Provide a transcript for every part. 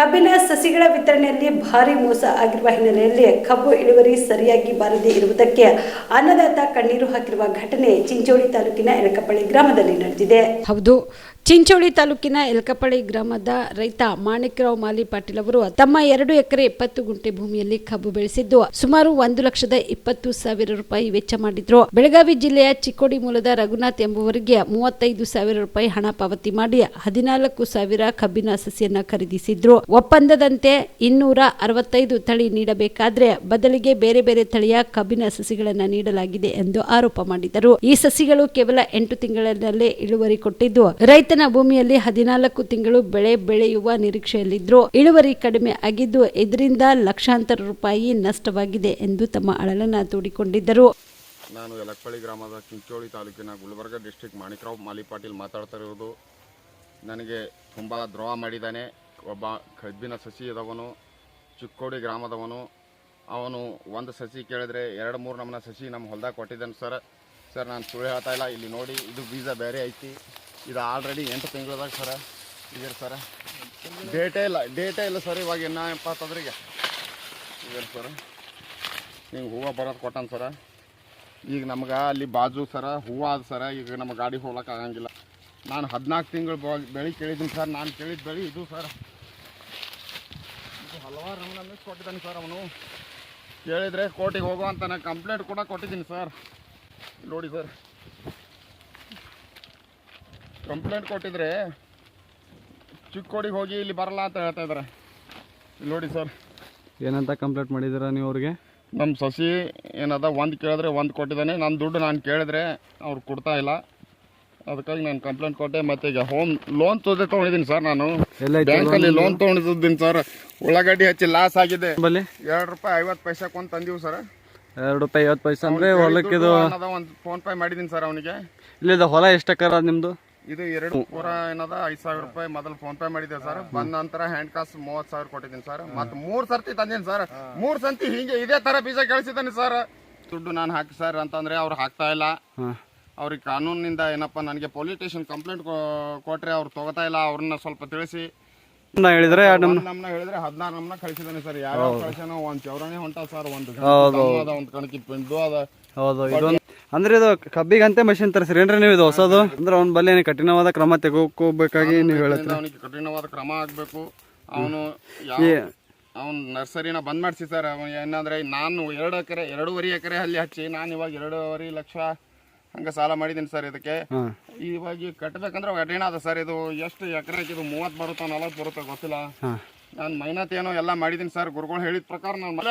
ಕಬ್ಬಿನ ಸಸಿಗಳ ವಿತರಣೆಯಲ್ಲಿ ಭಾರಿ ಮೋಸ ಆಗಿರುವ ಹಿನ್ನೆಲೆಯಲ್ಲಿ ಕಬ್ಬು ಇಳುವರಿ ಸರಿಯಾಗಿ ಬಾರದೇ ಇರುವುದಕ್ಕೆ ಅನ್ನದಾತ ಕಣ್ಣೀರು ಹಾಕಿರುವ ಘಟನೆ ಚಿಂಚೋಳಿ ತಾಲೂಕಿನ ಎಳಕಪಳ್ಳಿ ಗ್ರಾಮದಲ್ಲಿ ನಡೆದಿದೆ. ಹೌದು ಚಿಂಚೋಳಿ ತಾಲೂಕಿನ ಎಲ್ಕಪಳ್ಳಿ ಗ್ರಾಮದ ರೈತ ಮಾಣಿಕ್ರಾವ್ ಮಾಲಿ ಪಾಟೀಲ್ ಅವರು ತಮ್ಮ ಎರಡು ಎಕರೆ ಇಪ್ಪತ್ತು ಗುಂಟೆ ಭೂಮಿಯಲ್ಲಿ ಕಬ್ಬು ಬೆಳೆಸಿದ್ದು, ಸುಮಾರು ಒಂದು ಲಕ್ಷದ ಇಪ್ಪತ್ತು ಸಾವಿರ ರೂಪಾಯಿ ವೆಚ್ಚ ಮಾಡಿದ್ರು. ಬೆಳಗಾವಿ ಜಿಲ್ಲೆಯ ಚಿಕ್ಕೋಡಿ ಮೂಲದ ರಘುನಾಥ್ ಎಂಬುವರಿಗೆ ಮೂವತ್ತೈದು ಸಾವಿರ ರೂಪಾಯಿ ಹಣ ಪಾವತಿ ಮಾಡಿ ಹದಿನಾಲ್ಕು ಸಾವಿರ ಕಬ್ಬಿನ ಸಸಿಯನ್ನ ಖರೀದಿಸಿದ್ರು. ಒಪ್ಪಂದದಂತೆ ಇನ್ನೂರ ಅರವತ್ತೈದು ತಳಿ ನೀಡಬೇಕಾದ್ರೆ ಬದಲಿಗೆ ಬೇರೆ ಬೇರೆ ತಳಿಯ ಕಬ್ಬಿನ ಸಸಿಗಳನ್ನ ನೀಡಲಾಗಿದೆ ಎಂದು ಆರೋಪ ಮಾಡಿದರು. ಈ ಸಸಿಗಳು ಕೇವಲ ಎಂಟು ತಿಂಗಳಲ್ಲೇ ಇಳುವರಿ ಕೊಟ್ಟಿದ್ದು. ರೈತನ ಭೂಮಿಯಲ್ಲಿ ಹದಿನಾಲ್ಕು ತಿಂಗಳು ಬೆಳೆ ಬೆಳೆಯುವ ನಿರೀಕ್ಷೆಯಲ್ಲಿದ್ದರು ಇಳುವರಿ ಕಡಿಮೆ ಆಗಿದ್ದು ಇದರಿಂದ ಲಕ್ಷಾಂತರ ರೂಪಾಯಿ ನಷ್ಟವಾಗಿದೆ ಎಂದು ತಮ್ಮ ಅಳಲನ್ನ ತೋಡಿಕೊಂಡಿದ್ದರು. ನಾನು ಯಲಕ್ಪಳ್ಳಿ ಗ್ರಾಮದ ಚಿಂಚೋಳಿ ತಾಲೂಕಿನ ಗುಲ್ಬರ್ಗ ಡಿಸ್ಟಿಕ್ ಮಾಣಿಕರಾವ್ ಮಾಲಿ ಪಾಟೀಲ್ ಮಾತಾಡ್ತಾ ಇರೋದು. ನನಗೆ ತುಂಬ ದ್ರೋಹ ಮಾಡಿದ್ದಾನೆ. ಒಬ್ಬ ಕಬ್ಬಿನ ಸಸಿ ಇದ್ದವನು ಚಿಕ್ಕೋಡಿ ಗ್ರಾಮದವನು. ಅವನು ಒಂದು ಸಸಿ ಕೇಳಿದ್ರೆ ಎರಡು ಮೂರು ನಮ್ಮನ್ನ ಸಸಿ ನಮ್ಮ ಹೊಲ್ದಾಗ ಕೊಟ್ಟಿದ್ದಾನೆ ಸರ್. ಸರ್, ನಾನು ಸುಳ್ಳು ಹೇಳ್ತಾ ಇಲ್ಲ. ಇಲ್ಲಿ ನೋಡಿ, ಇದು ಬೀಜ ಬೇರೆ ಐತಿ. ಇದು ಆಲ್ರೆಡಿ ಎಂಟು ತಿಂಗಳದಾಗ ಸರ ಇದೆ ಸರ. ಡೇಟೇ ಇಲ್ಲ ಡೇಟೇ ಇಲ್ಲ ಸರ್, ಇವಾಗ ಇನ್ನ ಎಪ್ಪತ್ತದ್ರಿಗೆ. ಇದೆ ಸರ್. ನೀವು ಹೂವು ಬರೋದು ಕೊಟ್ಟನ್ ಸರ. ಈಗ ನಮ್ಗೆ ಅಲ್ಲಿ ಬಾಜು ಸರ, ಹೂವು ಆದ ಸರ, ಈಗ ನಮ್ಮ ಗಾಡಿ ಹೋಗ್ಲಕ್ಕೆ ಆಗಂಗಿಲ್ಲ. ನಾನು ಹದಿನಾಲ್ಕು ತಿಂಗಳು ಬೆಳೆ ಕೇಳಿದ್ದೀನಿ ಸರ್, ನಾನು ಕೇಳಿದ ಬೆಳೆ ಇದು ಸರ್. ಇದು ಹಲವಾರು ನಮ್ಮನ್ನ ಕೊಟ್ಟಿದ್ದಾನೆ ಸರ್ ಅವನು. ಕೇಳಿದರೆ ಕೋರ್ಟಿಗೆ ಹೋಗೋ ನಾನು ಕಂಪ್ಲೇಂಟ್ ಕೂಡ ಕೊಟ್ಟಿದ್ದೀನಿ ಸರ್. ನೋಡಿ ಸರ್. ಕಂಪ್ಲೇಂಟ್ ಕೊಟ್ಟಿದ್ರೆ ಚಿಕ್ಕೋಡಿಗೆ ಹೋಗಿ ಇಲ್ಲಿ ಬರಲ್ಲ ಅಂತ ಹೇಳ್ತಾ ಇದ್ದಾರೆ. ಇಲ್ಲಿ ನೋಡಿ ಸರ್. ಏನಂತ ಕಂಪ್ಲೇಂಟ್ ಮಾಡಿದ್ದೀರಾ ನೀವು ಅವ್ರಿಗೆ? ನಮ್ಮ ಸಸಿ ಏನದ ಒಂದು ಕೇಳಿದ್ರೆ ಒಂದು ಕೊಟ್ಟಿದ್ದಾನೆ. ನನ್ನ ದುಡ್ಡು ನಾನು ಕೇಳಿದ್ರೆ ಅವ್ರು ಕೊಡ್ತಾ ಇಲ್ಲ. ಅದಕ್ಕಾಗಿ ನಾನು ಕಂಪ್ಲೇಂಟ್ ಕೊಟ್ಟೆ. ಮತ್ತೆ ಈಗ ಹೋಮ್ ಲೋನ್ ತೋದೆ ತೊಗೊಂಡಿದ್ದೀನಿ ಸರ್ ನಾನು. ಬ್ಯಾಂಕಲ್ಲಿ ಲೋನ್ ತೊಗೊಂಡಿದ್ದೀನಿ ಸರ್. ಉಳ್ಳಾಗಡ್ಡಿ ಹಚ್ಚಿ ಲಾಸ್ ಆಗಿದೆ. ಬಲ್ಲಿ ಎರಡು ರೂಪಾಯಿ ಐವತ್ತು ಪೈಸೆ ಒಂದು ತಂದೀವಿ ಸರ್. ಎರಡು ರೂಪಾಯಿ ಐವತ್ತು ಪೈಸೆ ಅಂದರೆ ಹೊಲಕ್ಕೆ ಒಂದು ಫೋನ್ ಪೇ ಮಾಡಿದ್ದೀನಿ ಸರ್ ಅವನಿಗೆ. ಇಲ್ಲಿದ ಹೊಲ ಎಷ್ಟು ಎಕರೆ ಅದ ನಿಮ್ಮದು ಇದು ಎರಡು ಪೂರ ಏನದ? ಐದ್ ಸಾವಿರ ರೂಪಾಯಿ ಮೊದಲು ಫೋನ್ ಪೇ ಮಾಡಿದೆ ಸರ್ ಬಂದ ನಂತರ ಹ್ಯಾಂಡ್ ಕಾಸ್ಟ್ ಮೂವತ್ತು ಸಾವಿರ ಕೊಟ್ಟಿದ್ದೀನಿ ಸರ್ ಮತ್ತೆ ಮೂರು ಸರ್ತಿ ತಂದೀನಿ ಸರ್ ಮೂರು ಸಂತಿ ಹಿಂಗೆ ಇದೇ ತರ ಬೀಜ ಕಳಿಸಿದ್ದಾನೆ ಸರ್ ದುಡ್ಡು ನಾನು ಹಾಕಿ ಸರ್ ಅಂತಂದ್ರೆ ಅವ್ರು ಹಾಕ್ತಾ ಇಲ್ಲ. ಅವ್ರಿಗೆ ಕಾನೂನಿನಿಂದ ಏನಪ್ಪ ನನಗೆ ಪೊಲೀಸ್ ಸ್ಟೇಷನ್ ಕಂಪ್ಲೇಂಟ್ ಕೊಟ್ರೆ ಅವ್ರು ತಗೋತಾ ಇಲ್ಲ ಅವ್ರನ್ನ ಸ್ವಲ್ಪ ತಿಳಿಸಿ. ಹೇಳಿದ್ರೆ ನಮ್ನ ಹೇಳಿದ್ರೆ ಹದಿನಾರು ನಮ್ನ ಕಳಿಸಿದಾನೆ ಸರ್ ಯಾವ ಕಳಿಸ್ಯಾನೋ ಒಂದ್ ಚೌರಾಣಿ ಹೊಂಟ ಸರ್ ಒಂದು ಒಂದು ಕಣಕಿ ಪಿಂಡು ಅದ. ಹೌದು ಅಂದ್ರೆ ಇದು ಕಬ್ಬಿಗಂತೆ ಮಷಿನ್ ತರಿಸ್ರಿ. ಏನ್ರಿ ನೀವು ಇದು ಹೊಸದು? ಅಂದ್ರೆ ಅವ್ನ ಬಲ್ಲಿ ಏನು ಕಠಿಣವಾದ ಕ್ರಮ ತೆಗೋಕೋಬೇಕಾಗಿ ನೀವು ಹೇಳುತ್ತೆ ಅವನಿಗೆ ಕಠಿಣವಾದ ಕ್ರಮ ಆಗ್ಬೇಕು. ಅವನು ಅವ್ನ ನರ್ಸರಿನ ಬಂದ್ ಮಾಡಿಸಿ ಸರ್. ಅವನು ಏನಂದ್ರೆ ನಾನು ಎರಡು ಎಕರೆ ಎರಡೂವರೆ ಎಕರೆ ಅಲ್ಲಿ ಹಚ್ಚಿ ನಾನು ಇವಾಗ ಎರಡೂವರೆ ಲಕ್ಷ ಹಂಗ ಸಾಲ ಮಾಡಿದ್ದೀನಿ ಸರ್ ಇದಕ್ಕೆ. ಇವಾಗ ಕಟ್ಬೇಕಂದ್ರೆ ಕಟ್ಟಬೇಕಂದ್ರೆ ಕಠಿಣ ಅದ ಸರ್. ಇದು ಎಷ್ಟು ಎಕರೆ ಇದು ಮೂವತ್ತು ಬರುತ್ತಾ ನಲವತ್ತು ಬರುತ್ತಾ ಗೊತ್ತಿಲ್ಲ. ನಾನು ಮೈನತ್ ಏನೋ ಎಲ್ಲ ಮಾಡಿದ್ದೀನಿ ಸರ್. ಗುರುಗಳು ಹೇಳಿದ ಪ್ರಕಾರ ನಾನು ಮಳೆ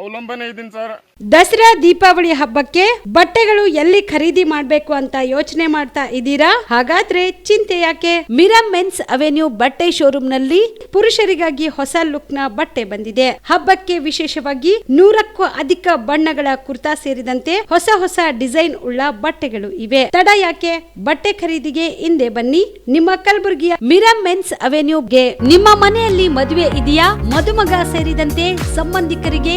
ಅವಲಂಬನೆ ಇದ್ದೀನಿ ಸರ್ ದಸರಾ ದೀಪಾವಳಿ ಹಬ್ಬಕ್ಕೆ ಬಟ್ಟೆಗಳು ಎಲ್ಲಿ ಖರೀದಿ ಮಾಡಬೇಕು ಅಂತ ಯೋಚನೆ ಮಾಡ್ತಾ ಇದ್ದೀರಾ? ಹಾಗಾದ್ರೆ ಚಿಂತೆ ಯಾಕೆ? ಮಿರಾ ಮೆನ್ಸ್ ಅವೆನ್ಯೂ ಬಟ್ಟೆ ಶೋರೂಮ್ನಲ್ಲಿ ಪುರುಷರಿಗಾಗಿ ಹೊಸ ಲುಕ್ನ ಬಟ್ಟೆ ಬಂದಿದೆ. ಹಬ್ಬಕ್ಕೆ ವಿಶೇಷವಾಗಿ ನೂರಕ್ಕೂ ಅಧಿಕ ಬಣ್ಣಗಳ ಕುರ್ತಾ ಸೇರಿದಂತೆ ಹೊಸ ಹೊಸ ಡಿಸೈನ್ ಉಳ್ಳ ಬಟ್ಟೆಗಳು ಇವೆ. ತಡ ಯಾಕೆ? ಬಟ್ಟೆ ಖರೀದಿಗೆ ಹಿಂದೆ ಬನ್ನಿ. ನಿಮ್ಮ ಕಲಬುರಗಿಯ ಮಿರಾ ಮೆನ್ಸ್ ಅವೆನ್ಯೂಗೆ ನಿಮ್ಮ ಮನೆಯಲ್ಲಿ ಮದುವೆ ಇದೆಯಾ? ಮದುಮಗ ಸೇರಿದಂತೆ ಸಂಬಂಧಿಕರಿಗೆ